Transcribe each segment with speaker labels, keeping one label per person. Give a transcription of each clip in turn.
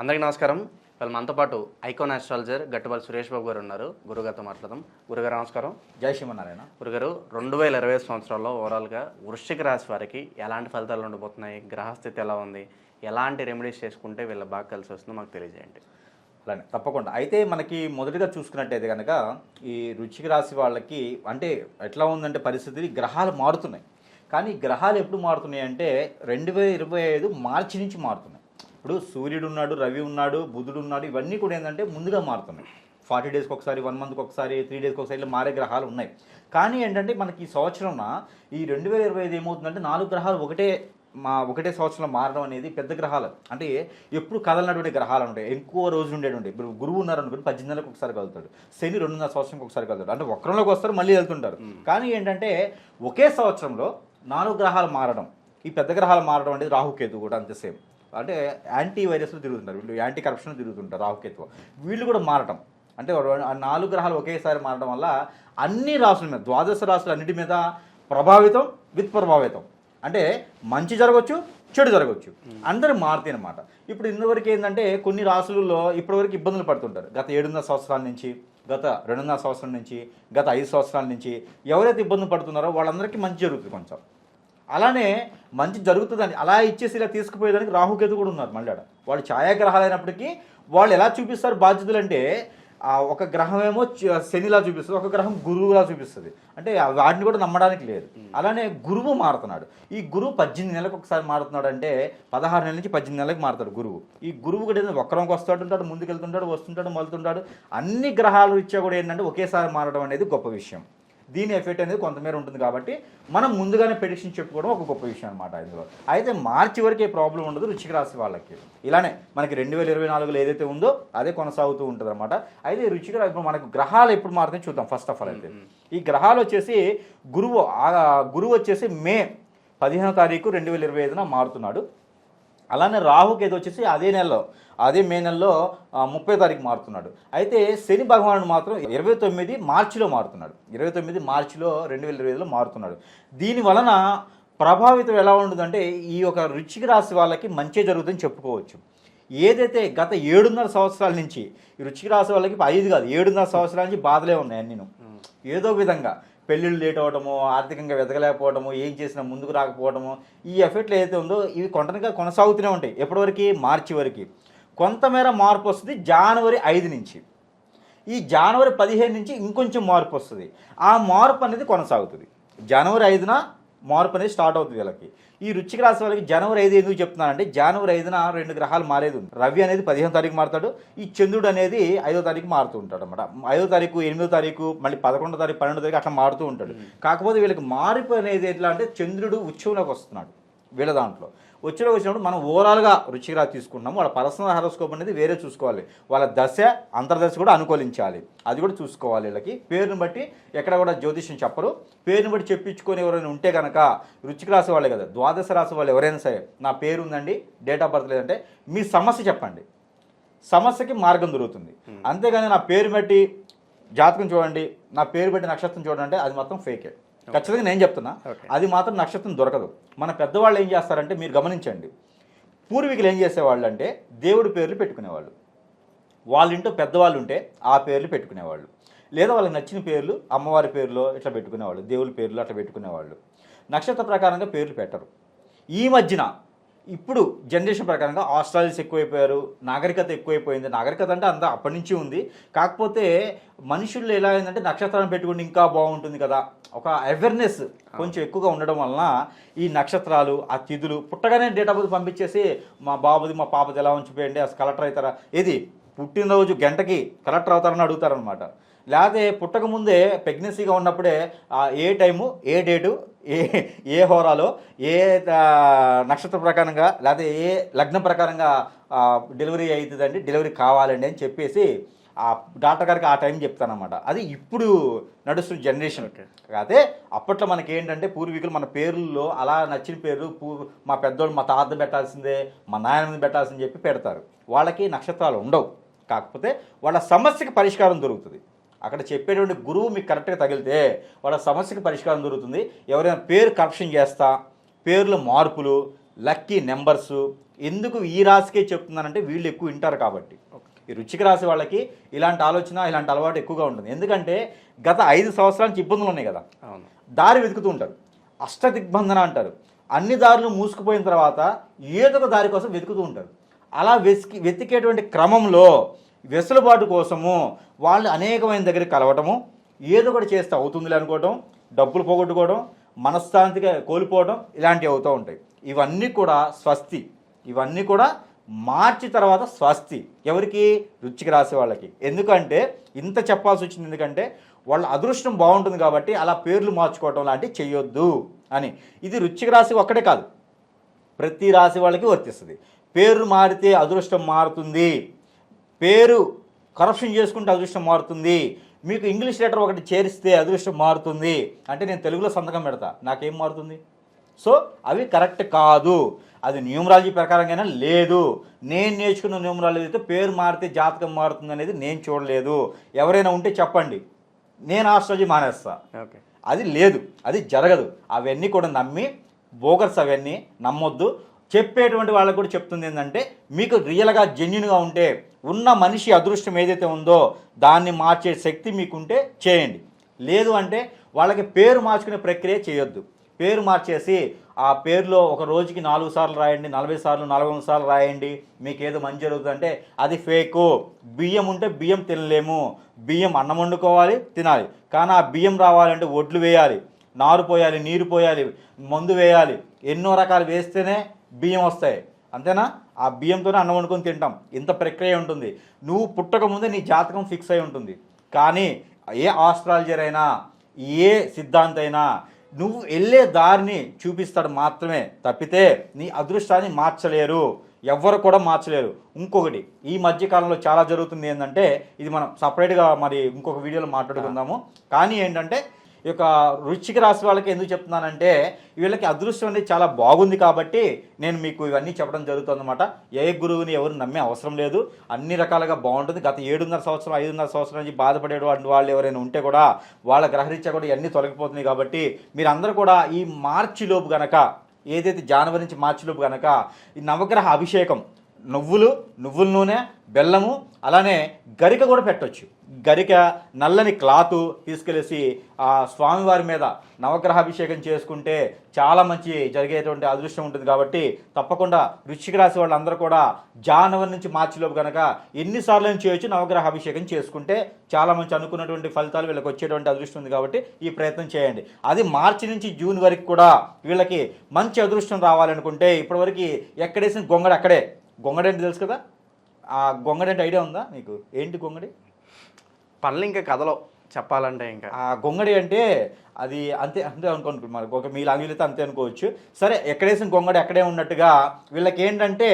Speaker 1: అందరికీ నమస్కారం. వాళ్ళు మనతో పాటు ఐకాన్ ఆస్ట్రాలజర్ గట్టుబల్ సురేష్ బాబు గారు ఉన్నారు. గురుగారితో మాట్లాడదాం. గురుగారు నమస్కారం.
Speaker 2: జై శ్రీమన్నారాయణ.
Speaker 1: గురుగారు రెండు వేల ఇరవై సంవత్సరాల్లో ఓవరాల్గా వృశ్చిక రాశి వారికి ఎలాంటి ఫలితాలు ఉండబోతున్నాయి? గ్రహస్థితి ఎలా ఉంది? ఎలాంటి రెమెడీస్ చేసుకుంటే వీళ్ళ బాగా కలిసి వస్తుందో మాకు తెలియజేయండి.
Speaker 2: అలానే తప్పకుండా. అయితే మనకి మొదటిగా చూసుకున్నట్టయితే కనుక ఈ రుచికి రాశి వాళ్ళకి అంటే ఎట్లా ఉందంటే పరిస్థితి గ్రహాలు మారుతున్నాయి. కానీ గ్రహాలు ఎప్పుడు మారుతున్నాయి అంటే రెండు వేల ఇరవై ఐదు మార్చి నుంచి మారుతున్నాయి. ఇప్పుడు సూర్యుడు ఉన్నాడు రవి ఉన్నాడు బుధుడు ఉన్నాడు ఇవన్నీ కూడా ఏంటంటే ముందుగా మారుతున్నాయి ఫార్టీ డేస్కి ఒకసారి వన్ మంత్కి ఒకసారి త్రీ డేస్కి ఒకసారి ఇలా మారే గ్రహాలు ఉన్నాయి. కానీ ఏంటంటే మనకి ఈ సంవత్సరంన ఈ రెండు వేల ఇరవై ఐదు ఏమవుతుందంటే నాలుగు గ్రహాలు ఒకటే మా ఒకటే సంవత్సరంలో మారడం అనేది పెద్ద గ్రహాలు. అంటే ఎప్పుడు కదలనటువంటి గ్రహాలు ఉంటాయి. ఎక్కువ రోజులు ఉండేటువంటి ఇప్పుడు గురువు ఉన్నారు అనుకుని పద్దెనిమిది నెలలకు ఒకసారి కలుగుతాడు శని రెండున్నర సంవత్సరంకి ఒకసారి కలుగుతాడు అంటే వక్రంలోకి వస్తారు మళ్ళీ వెళ్తుంటారు. కానీ ఏంటంటే ఒకే సంవత్సరంలో నాలుగు గ్రహాలు మారడం ఈ పెద్ద గ్రహాలు మారడం అనేది రాహుకేతు కూడా అంతే సేమ్. అంటే యాంటీ వైరస్లు తిరుగుతుంటారు. వీళ్ళు యాంటీ కరప్షన్ తిరుగుతుంటారు రాహుకేతు వీళ్ళు కూడా మారటం. అంటే ఆ నాలుగు గ్రహాలు ఒకేసారి మారడం వల్ల అన్ని రాసుల మీద ద్వాదశ రాసులు అన్నిటి మీద ప్రభావితం విత్ ప్రభావితం అంటే మంచి జరగవచ్చు చెడు జరగవచ్చు అందరూ మారుతాయి అనమాట ఇప్పుడు ఇంతవరకు ఏంటంటే కొన్ని రాసులలో ఇప్పటివరకు ఇబ్బందులు పడుతుంటారు. గత ఏడున్నర సంవత్సరాల నుంచి గత రెండున్నర సంవత్సరాల నుంచి గత ఐదు సంవత్సరాల నుంచి ఎవరైతే ఇబ్బందులు పడుతున్నారో వాళ్ళందరికీ మంచి జరుగుతుంది కొంచెం. అలానే మంచి జరుగుతుందని అలా ఇచ్చేసి ఇలా తీసుకుపోయేదానికి రాహుకేతు కూడా ఉన్నారు మళ్ళీ. వాళ్ళు ఛాయాగ్రహాలు అయినప్పటికీ వాళ్ళు ఎలా చూపిస్తారు బాధ్యతలు అంటే ఒక గ్రహం ఏమో శనిలా చూపిస్తుంది ఒక గ్రహం గురువులా చూపిస్తుంది. అంటే వాటిని కూడా నమ్మడానికి లేదు. అలానే గురువు మారుతున్నాడు. ఈ గురువు పద్దెనిమిది నెలలకు ఒకసారి మారుతున్నాడు అంటే పదహారు నెలల నుంచి పద్దెనిమిది నెలలకు మారుతాడు గురువు. ఈ గురువు కూడా ఏంటంటే వక్రంకి వస్తుంటాడు ముందుకెళ్తుంటాడు వస్తుంటాడు మలుతుంటాడు అన్ని గ్రహాలు ఇచ్చా కూడా ఏంటంటే ఒకేసారి మారడం అనేది గొప్ప విషయం. దీని ఎఫెక్ట్ అనేది కొంతమేర ఉంటుంది కాబట్టి మనం ముందుగానే ప్రెడిక్షన్ చెప్పుకోవడం ఒక గొప్ప విషయం అనమాట ఇందులో. అయితే మార్చి వరకే ప్రాబ్లం ఉండదు రుచిక రాశి వాళ్ళకి. ఇలానే మనకి రెండు వేల ఇరవై నాలుగులో ఏదైతే ఉందో అదే కొనసాగుతూ ఉంటుంది అనమాట అయితే రుచిక ఇప్పుడు మనకు గ్రహాలు ఎప్పుడు మారుతాయి చూద్దాం ఫస్ట్ ఆఫ్ ఆల్ అయితే. ఈ గ్రహాలు వచ్చేసి గురువు గురువు వచ్చేసి మే పదిహేనో తారీఖు రెండు వేల ఇరవై ఐదున మారుతున్నాడు. అలానే రాహుకేతు వచ్చేసి అదే నెలలో అదే మే నెలలో ముప్పై తారీఖు మారుతున్నాడు. అయితే శని భగవానుడు మాత్రం ఇరవై తొమ్మిది మార్చిలో మారుతున్నాడు. ఇరవై తొమ్మిది మార్చిలో రెండు వేల ఇరవై ఐదులో మారుతున్నాడు. దీని వలన ప్రభావితం ఎలా ఉంటుందంటే ఈ యొక్క రుచికి రాశి వాళ్ళకి మంచి జరుగుతుందని చెప్పుకోవచ్చు. ఏదైతే గత ఏడున్నర సంవత్సరాల నుంచి ఈ రుచికి రాశి వాళ్ళకి ఐదు కాదు ఏడున్నర సంవత్సరాల నుంచి బాధలే ఉన్నాయి అన్నీ ఏదో విధంగా పెళ్ళిళ్ళు లేట్ అవ్వడము ఆర్థికంగా వెతకలేకపోవడము ఏం చేసినా ముందుకు రాకపోవడము ఈ ఎఫెక్ట్లు ఏదైతే ఉందో ఇవి కొంటనిగా కొనసాగుతూనే ఉంటాయి. ఎప్పటివరకు? మార్చి వరకు. కొంతమేర మార్పు వస్తుంది జనవరి ఐదు నుంచి. ఈ జనవరి పదిహేను నుంచి ఇంకొంచెం మార్పు వస్తుంది. ఆ మార్పు అనేది కొనసాగుతుంది. జనవరి ఐదున మార్పు అనేది స్టార్ట్ అవుతుంది వీళ్ళకి. ఈ రుచికి రాసే వాళ్ళకి జనవరి ఐదు ఎందుకు చెప్తున్నానంటే జనవరి ఐదున రెండు గ్రహాలు మారేది ఉంది. రవి అనేది పదిహేను తారీఖు మారుతాడు. ఈ చంద్రుడు అనేది ఐదో తారీఖు మారుతూ ఉంటాడు అనమాట ఐదో తారీఖు ఎనిమిదో తారీఖు మళ్ళీ పదకొండో తారీఖు పన్నెండో తారీఖు అట్లా మారుతూ ఉంటాడు. కాకపోతే వీళ్ళకి మార్పు అనేది ఎట్లా అంటే చంద్రుడు ఉత్సవంలోకి వస్తున్నాడు వీళ్ళ దాంట్లో. వచ్చిన వచ్చినప్పుడు మనం ఓవరాల్గా రుచిగా తీసుకున్నాము వాళ్ళ పర్సనల్ హారోస్కోప్ అనేది వేరే చూసుకోవాలి. వాళ్ళ దశ అంతర్దశ కూడా అనుకూలించాలి. అది కూడా చూసుకోవాలి వీళ్ళకి. పేరుని బట్టి ఎక్కడ కూడా జ్యోతిష్యం చెప్పరు. పేరుని బట్టి చెప్పించుకొని ఎవరైనా ఉంటే కనుక రుచికి రాసే వాళ్ళే కదా ద్వాదశ రాసే వాళ్ళు ఎవరైనా సరే నా పేరు ఉందండి డేట్ ఆఫ్ బర్త్ లేదంటే మీ సమస్య చెప్పండి. సమస్యకి మార్గం దొరుకుతుంది. అంతేగాని నా పేరు బట్టి జాతకం చూడండి నా పేరు బట్టి నక్షత్రం చూడండి అంటే అది మొత్తం ఫేకే ఖచ్చితంగా నేను చెప్తున్నా. అది మాత్రం నక్షత్రం దొరకదు. మన పెద్దవాళ్ళు ఏం చేస్తారంటే మీరు గమనించండి. పూర్వీకులు ఏం చేసేవాళ్ళు అంటే దేవుడి పేర్లు పెట్టుకునేవాళ్ళు. వాళ్ళ ఇంట్లో పెద్దవాళ్ళు ఉంటే ఆ పేర్లు పెట్టుకునేవాళ్ళు. లేదా వాళ్ళకి నచ్చిన పేర్లు అమ్మవారి పేర్లు ఇట్లా పెట్టుకునేవాళ్ళు దేవుడి పేర్లు అట్లా పెట్టుకునేవాళ్ళు. నక్షత్ర ప్రకారంగా పేర్లు పెట్టరు. ఈ మధ్యన ఇప్పుడు జనరేషన్ ప్రకారంగా ఆస్ట్రాలజీస్ ఎక్కువైపోయారు నాగరికత ఎక్కువైపోయింది. నాగరికత అంటే అంతా అప్పటి నుంచి ఉంది. కాకపోతే మనుషుల్లో ఎలా అయిందంటే నక్షత్రాలను పెట్టుకుంటే ఇంకా బాగుంటుంది కదా. ఒక అవేర్నెస్ కొంచెం ఎక్కువగా ఉండడం వలన ఈ నక్షత్రాలు ఆ తిథులు పుట్టగానే డేట్ ఆఫ్ బర్త్ పంపించేసి మా బాబుది మా పాపది ఎలా ఉంచిపోయండి అసలు కలెక్టర్ అవుతారా? ఏది? పుట్టినరోజు గంటకి కలెక్టర్ అవుతారని అడుగుతారనమాట లేకపోతే పుట్టక ముందే ప్రెగ్నెన్సీగా ఉన్నప్పుడే ఏ టైము ఏ డేటు ఏ ఏ హోరాలో ఏ నక్షత్ర ప్రకారంగా లేకపోతే ఏ లగ్నం ప్రకారంగా డెలివరీ అవుతుందండి డెలివరీ కావాలండి అని చెప్పేసి ఆ డాక్టర్ గారికి ఆ టైం చెప్తానమాట అది ఇప్పుడు నడుస్తున్న జనరేషన్. కాకపోతే అప్పట్లో మనకి ఏంటంటే పూర్వీకులు మన పేర్లలో అలా నచ్చిన పేర్లు పూ మా పెద్దోళ్ళు మా తాత పెట్టాల్సిందే మా నాయన పెట్టాల్సింది చెప్పి పెడతారు. వాళ్ళకి నక్షత్రాలు ఉండవు. కాకపోతే వాళ్ళ సమస్యకి పరిష్కారం దొరుకుతుంది. అక్కడ చెప్పేటువంటి గురువు మీకు కరెక్ట్గా తగిలితే వాళ్ళ సమస్యకి పరిష్కారం దొరుకుతుంది. ఎవరైనా పేరు కరెక్షన్ చేస్తా పేర్ల మార్పులు లక్కీ నెంబర్స్ ఎందుకు ఈ రాశికే చెప్తున్నానంటే వీళ్ళు ఎక్కువ వింటారు కాబట్టి. ఈ రుచిక రాశి వాళ్ళకి ఇలాంటి ఆలోచన ఇలాంటి అలవాటు ఎక్కువగా ఉంటుంది. ఎందుకంటే గత ఐదు సంవత్సరాల నుంచి ఇబ్బందులు ఉన్నాయి కదా. దారి వెతుకుతూ ఉంటారు. అష్టదిగ్బంధన అంటారు. అన్ని దారులు మూసుకుపోయిన తర్వాత ఏదో ఒక దారి కోసం వెతుకుతూ ఉంటారు. అలా వెతికి వెతికేటువంటి క్రమంలో వెసులుబాటు కోసము వాళ్ళు అనేకమైన దగ్గర కలవటము ఏదో ఒకటి చేస్తే అవుతుందిలే అనుకోవటం డబ్బులు పోగొట్టుకోవడం మనశ్శాంతిగా కోల్పోవడం ఇలాంటివి అవుతూ ఉంటాయి. ఇవన్నీ కూడా స్వస్తి. ఇవన్నీ కూడా మార్చి తర్వాత స్వస్తి. ఎవరికి? రుచికి రాసే వాళ్ళకి. ఎందుకంటే ఇంత చెప్పాల్సి వచ్చింది ఎందుకంటే వాళ్ళ అదృష్టం బాగుంటుంది కాబట్టి అలా పేర్లు మార్చుకోవటం లాంటివి చేయొద్దు అని. ఇది రుచికి రాసి ఒక్కటే కాదు. ప్రతి రాశి వాళ్ళకి వర్తిస్తుంది. పేరు మారితే అదృష్టం మారుతుంది. పేరు కరప్షన్ చేసుకుంటే అదృష్టం మారుతుంది. మీకు ఇంగ్లీష్ లెటర్ ఒకటి చేరిస్తే అదృష్టం మారుతుంది. అంటే నేను తెలుగులో సంతకం పెడతా. నాకేం మారుతుంది? సో అవి కరెక్ట్ కాదు. అది న్యూమరాలజీ ప్రకారంగానే లేదు. నేను నేర్చుకున్న న్యూమరాలజీ అయితే పేరు మారితే జాతకం మారుతుంది అనేది నేను చూడలేదు. ఎవరైనా ఉంటే చెప్పండి. నేను ఆస్ట్రాలజీ మానేస్తా.
Speaker 1: ఓకే.
Speaker 2: అది లేదు. అది జరగదు. అవన్నీ కూడా నమ్మి బోగర్స్ అవన్నీ నమ్మొద్దు. చెప్పేటువంటి వాళ్ళకు కూడా చెప్తుంది ఏంటంటే మీకు రియల్గా జెన్యున్గా ఉంటే ఉన్న మనిషి అదృష్టం ఏదైతే ఉందో దాన్ని మార్చే శక్తి మీకుంటే చేయండి. లేదు అంటే వాళ్ళకి పేరు మార్చుకునే ప్రక్రియ చేయొద్దు. పేరు మార్చేసి ఆ పేరులో ఒక రోజుకి నాలుగు సార్లు రాయండి నలభై సార్లు నలభై సార్లు రాయండి మీకు ఏదో మంచి జరుగుతుందంటే అది ఫేకు. బియ్యం ఉంటే బియ్యం తినలేము. బియ్యం అన్నం వండుకోవాలి తినాలి. కానీ ఆ బియ్యం రావాలంటే ఒడ్లు వేయాలి నారు పోయాలి నీరు పోయాలి మందు వేయాలి. ఎన్నో రకాలు వేస్తేనే బియ్యం వస్తాయి. అంతేనా? ఆ బియ్యంతోనే అన్నం వండుకొని తింటాం. ఇంత ప్రక్రియ ఉంటుంది. నువ్వు పుట్టకముందే నీ జాతకం ఫిక్స్ అయి ఉంటుంది. కానీ ఏ ఆస్ట్రాలజర్ అయినా ఏ సిద్ధాంత అయినా నువ్వు వెళ్ళే దారిని చూపిస్తాడు మాత్రమే తప్పితే నీ అదృష్టాన్ని మార్చలేరు. ఎవ్వరు కూడా మార్చలేరు. ఇంకొకటి ఈ మధ్యకాలంలో చాలా జరుగుతుంది ఏంటంటే ఇది మనం సపరేట్గా మరి ఇంకొక వీడియోలో మాట్లాడుకుందాము. కానీ ఏంటంటే ఈ యొక్క వృచ్చిక రాశి వాళ్ళకి ఎందుకు చెప్తున్నానంటే వీళ్ళకి అదృష్టం అనేది చాలా బాగుంది కాబట్టి నేను మీకు ఇవన్నీ చెప్పడం జరుగుతుంది అనమాట ఏ గురువుని ఎవరు నమ్మే అవసరం లేదు. అన్ని రకాలుగా బాగుంటుంది. గత ఏడున్నర సంవత్సరం ఐదున్నర సంవత్సరం నుంచి బాధపడేటువంటి వాళ్ళు ఎవరైనా ఉంటే కూడా వాళ్ళ గ్రహరీత్యా కూడా ఇవన్నీ తొలగిపోతున్నాయి కాబట్టి మీరందరూ కూడా ఈ మార్చి లోపు గనక ఏదైతే జనవరి నుంచి మార్చి లోపు గనక ఈ నవగ్రహ అభిషేకం నువ్వులు నువ్వుల నూనె బెల్లము అలానే గరిక కూడా పెట్టొచ్చు. గరిక నల్లని క్లాతు తీసుకెళ్ళేసి ఆ స్వామివారి మీద నవగ్రహ అభిషేకం చేసుకుంటే చాలా మంచి జరిగేటువంటి అదృష్టం ఉంటుంది కాబట్టి తప్పకుండా వృశ్చిక రాశి వాళ్ళందరూ కూడా జానవరి నుంచి మార్చిలోపు కనుక ఎన్నిసార్లు చేయొచ్చు నవగ్రహ అభిషేకం చేసుకుంటే చాలా మంచి అనుకున్నటువంటి ఫలితాలు వీళ్ళకి వచ్చేటువంటి అదృష్టం ఉంది కాబట్టి ఈ ప్రయత్నం చేయండి. అది మార్చి నుంచి జూన్ వరకు కూడా వీళ్ళకి మంచి అదృష్టం రావాలనుకుంటే ఇప్పటివరకు ఎక్కడేసిన గొంగడ అక్కడే. గొంగడి అంటే తెలుసు కదా? ఆ గొంగడి అంటే ఐడియా ఉందా మీకు ఏంటి గొంగడి?
Speaker 1: పనులు ఇంకా కథలో చెప్పాలంటే ఇంకా.
Speaker 2: ఆ గొంగడి అంటే అది అంతే అంతే అనుకోండి. మరి ఒక మీ లాంగ్వేజ్ అయితే అంతే అనుకోవచ్చు. సరే ఎక్కడేసిన గొంగడి అక్కడే ఉన్నట్టుగా వీళ్ళకి ఏంటంటే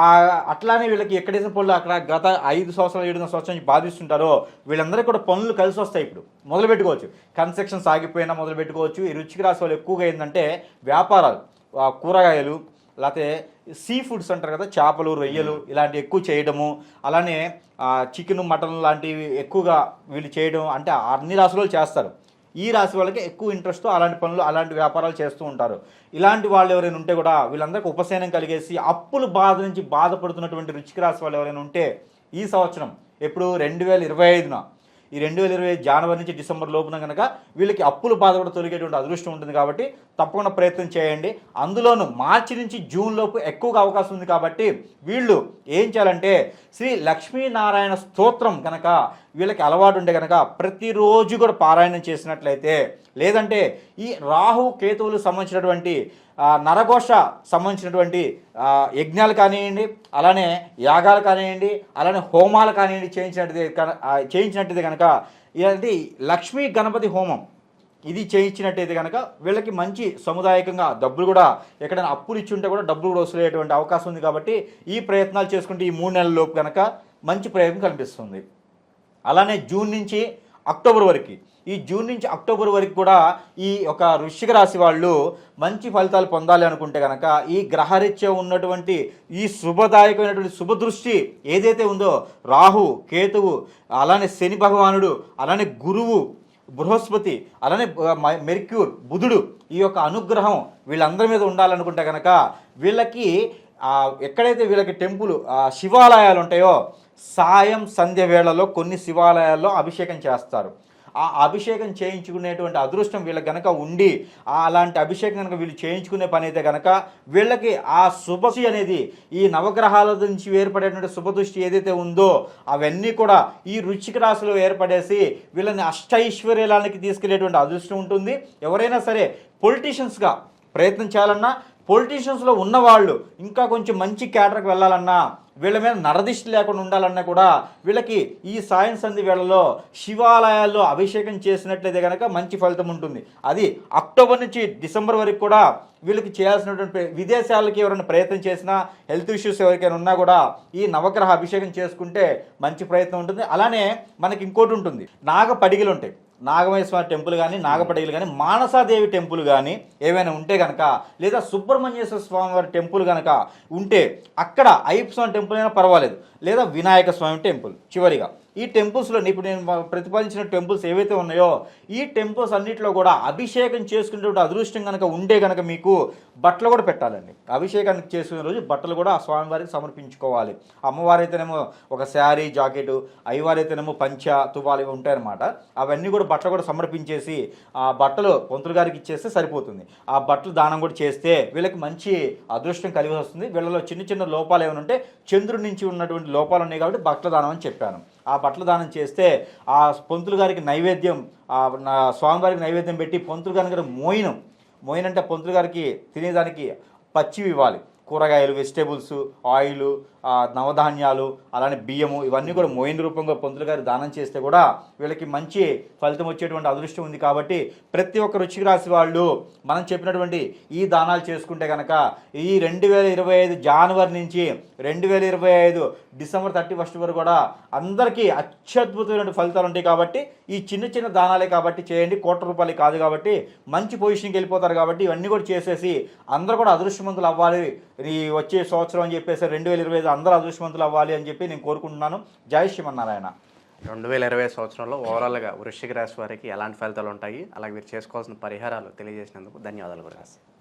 Speaker 2: ఆ అట్లానే వీళ్ళకి ఎక్కడేసిన పనులు అక్కడ గత ఐదు సంవత్సరాలు ఏడు సంవత్సరాల నుంచి బాధిస్తుంటారో వీళ్ళందరికీ కూడా పనులు కలిసి వస్తాయి ఇప్పుడు. మొదలు పెట్టుకోవచ్చు. కన్స్ట్రక్షన్ సాగిపోయినా మొదలు పెట్టుకోవచ్చు. ఈ రుచికి రాసి వాళ్ళు ఎక్కువగా ఏంటంటే వ్యాపారాలు కూరగాయలు లేకపోతే సీ ఫుడ్స్ అంటారు కదా చేపలు రొయ్యలు ఇలాంటివి ఎక్కువ చేయడము అలానే చికెన్ మటన్ లాంటివి ఎక్కువగా వీళ్ళు చేయడం అంటే అన్ని రాశులు చేస్తారు. ఈ రాశి వాళ్ళకి ఎక్కువ ఇంట్రెస్ట్తో అలాంటి పనులు అలాంటి వ్యాపారాలు చేస్తూ ఉంటారు. ఇలాంటి వాళ్ళు ఎవరైనా ఉంటే కూడా వీళ్ళందరికీ ఉపశమనం కలిగేసి అప్పుల బాధ నుంచి బాధపడుతున్నటువంటి రుచికి రాశి వాళ్ళు ఎవరైనా ఉంటే ఈ సంవత్సరం ఎప్పుడు రెండు వేల ఇరవై ఐదున ఈ రెండు వేల ఇరవై జనవరి నుంచి డిసెంబర్ లోపున కనుక వీళ్ళకి అప్పులు బాధ కూడా తొలగేటువంటి అదృష్టం ఉంటుంది కాబట్టి తప్పకుండా ప్రయత్నం చేయండి. అందులోనూ మార్చి నుంచి జూన్ లోపు ఎక్కువగా అవకాశం ఉంది కాబట్టి వీళ్ళు ఏం చేయాలంటే శ్రీ లక్ష్మీనారాయణ స్తోత్రం కనుక వీళ్ళకి అలవాటు ఉంటే కనుక ప్రతిరోజు కూడా పారాయణం చేసినట్లయితే లేదంటే ఈ రాహు కేతువులు సంబంధించినటువంటి నరఘోష సంబంధించినటువంటి యజ్ఞాలు కానివ్వండి అలానే యాగాలు కానివ్వండి అలానే హోమాలు కానివ్వండి చేయించినట్టు చేయించినట్టయితే కనుక ఇలాంటి లక్ష్మీ గణపతి హోమం ఇది చేయించినట్టయితే కనుక వీళ్ళకి మంచి సముదాయకంగా డబ్బులు కూడా ఎక్కడైనా అప్పులు ఇచ్చి ఉంటే కూడా డబ్బులు కూడా వసూలయ్యేటువంటి అవకాశం ఉంది కాబట్టి ఈ ప్రయత్నాలు చేసుకుంటే ఈ మూడు నెలల లోపు కనుక మంచి ప్రయత్నం కనిపిస్తుంది. అలానే జూన్ నుంచి అక్టోబర్ వరకు. ఈ జూన్ నుంచి అక్టోబర్ వరకు కూడా ఈ ఒక వృశ్చిక రాశి వాళ్ళు మంచి ఫలితాలు పొందాలి అనుకుంటే కనుక ఈ గ్రహరీత్యా ఉన్నటువంటి ఈ శుభదాయకమైనటువంటి శుభదృష్టి ఏదైతే ఉందో రాహు కేతువు అలానే శని భగవానుడు అలానే గురువు బృహస్పతి అలానే మెర్క్యూర్ బుధుడు ఈ యొక్క అనుగ్రహం వీళ్ళందరి మీద ఉండాలనుకుంటే కనుక వీళ్ళకి ఎక్కడైతే వీళ్ళకి టెంపుల్ శివాలయాలు ఉంటాయో సాయం సంధ్య వేళలో కొన్ని శివాలయాల్లో అభిషేకం చేస్తారు. ఆ అభిషేకం చేయించుకునేటువంటి అదృష్టం వీళ్ళకి గనక ఉండి ఆ అలాంటి అభిషేకం కనుక వీళ్ళు చేయించుకునే పని అయితే కనుక వీళ్ళకి ఆ శుభసి అనేది ఈ నవగ్రహాల నుంచి ఏర్పడేటువంటి శుభదృష్టి ఏదైతే ఉందో అవన్నీ కూడా ఈ రుచిక రాశిలో ఏర్పడేసి వీళ్ళని అష్టైశ్వర్యాలకి తీసుకెళ్ళేటువంటి అదృష్టం ఉంటుంది. ఎవరైనా సరే పొలిటీషియన్స్గా ప్రయత్నం చేయాలన్నా పొలిటీషియన్స్లో ఉన్నవాళ్ళు ఇంకా కొంచెం మంచి క్యాటర్కి వెళ్ళాలన్నా వీళ్ళ మీద నరదిష్టి లేకుండా ఉండాలన్నా కూడా వీళ్ళకి ఈ సాయం సంధి వేళలో శివాలయాల్లో అభిషేకం చేసినట్లయితే కనుక మంచి ఫలితం ఉంటుంది. అది అక్టోబర్ నుంచి డిసెంబర్ వరకు కూడా వీళ్ళకి చేయాల్సినటువంటి విదేశాలకి ఎవరైనా ప్రయత్నం చేసినా హెల్త్ ఇష్యూస్ ఎవరికైనా ఉన్నా కూడా ఈ నవగ్రహ అభిషేకం చేసుకుంటే మంచి ప్రయత్నం ఉంటుంది. అలానే మనకి ఇంకోటి ఉంటుంది. నాగ పడిగలు ఉంటాయి. నాగమేశ్వర టెంపుల్ కానీ నాగపడగిలు కానీ మానసాదేవి టెంపుల్ కానీ ఏవైనా ఉంటే కనుక లేదా సుబ్రహ్మణ్యేశ్వర స్వామి వారి టెంపుల్ కనుక ఉంటే అక్కడ అయ్యప్ప స్వామి టెంపుల్ అయినా పర్వాలేదు. లేదా వినాయక స్వామి టెంపుల్ చివరిగా. ఈ టెంపుల్స్లో ఇప్పుడు నేను ప్రతిపాదించిన టెంపుల్స్ ఏవైతే ఉన్నాయో ఈ టెంపుల్స్ అన్నింటిలో కూడా అభిషేకం చేసుకునేటువంటి అదృష్టం కనుక ఉంటే కనుక మీకు బట్టలు కూడా పెట్టాలండి. అభిషేకానికి చేసుకునే రోజు బట్టలు కూడా ఆ స్వామివారికి సమర్పించుకోవాలి. అమ్మవారైతేనేమో ఒక శారీ జాకెట్ అయ్యవారైతేనేమో పంచ తువాలు ఇవి ఉంటాయన్నమాట. అవన్నీ కూడా బట్టలు కూడా సమర్పించేసి ఆ బట్టలు పొంతులు గారికి ఇచ్చేస్తే సరిపోతుంది. ఆ బట్టలు దానం కూడా చేస్తే వీళ్ళకి మంచి అదృష్టం కలిగి వస్తుంది. వీళ్ళలో చిన్న చిన్న లోపాలు ఏమైనా ఉంటే చంద్రుడి నుంచి ఉన్నటువంటి లోపాలు ఉన్నాయి కాబట్టి బట్టల దానం అని చెప్పాను. ఆ బట్టల దానం చేస్తే ఆ పొంతులు గారికి నైవేద్యం ఆ నా స్వామివారికి నైవేద్యం పెట్టి పొంతులు గారి మోయినం. మోయినంటే పొంతులు గారికి తినేదానికి పచ్చివి ఇవ్వాలి. కూరగాయలు వెజిటేబుల్స్ ఆయిల్ నవధాన్యాలు అలానే బియ్యము ఇవన్నీ కూడా మోయిన రూపంగా పంతులు గారి దానం చేస్తే కూడా వీళ్ళకి మంచి ఫలితం వచ్చేటువంటి అదృష్టం ఉంది కాబట్టి ప్రతి ఒక్క రుచికి రాసి వాళ్ళు మనం చెప్పినటువంటి ఈ దానాలు చేసుకుంటే కనుక ఈ రెండు వేల ఇరవై ఐదు జనవరి నుంచి రెండు వేల ఇరవై ఐదు డిసెంబర్ థర్టీ ఫస్ట్ వరకు కూడా అందరికీ అత్యద్భుతమైన ఫలితాలు ఉంటాయి కాబట్టి ఈ చిన్న చిన్న దానాలే కాబట్టి చేయండి. కోట్ల రూపాయలు కాదు కాబట్టి మంచి పొజిషన్కి వెళ్ళిపోతారు కాబట్టి ఇవన్నీ కూడా చేసేసి అందరూ కూడా అదృష్టవంతులు అవ్వాలి. ఈ వచ్చే సంవత్సరం అని చెప్పేసి రెండు వేల ఇరవై ఐదు అందరూ అదృష్టవంతులు అవ్వాలి అని చెప్పి నేను కోరుకుంటున్నాను. జై శ్రీమన్నారాయణ.
Speaker 1: రెండు వేల ఇరవై సంవత్సరంలో ఓవరాల్గా వృశ్చిక రాశి వారికి ఎలాంటి ఫలితాలు ఉంటాయి? అలాగే మీరు చేసుకోవాల్సిన పరిహారాలు తెలియజేసినందుకు ధన్యవాదాలు గురుగారు.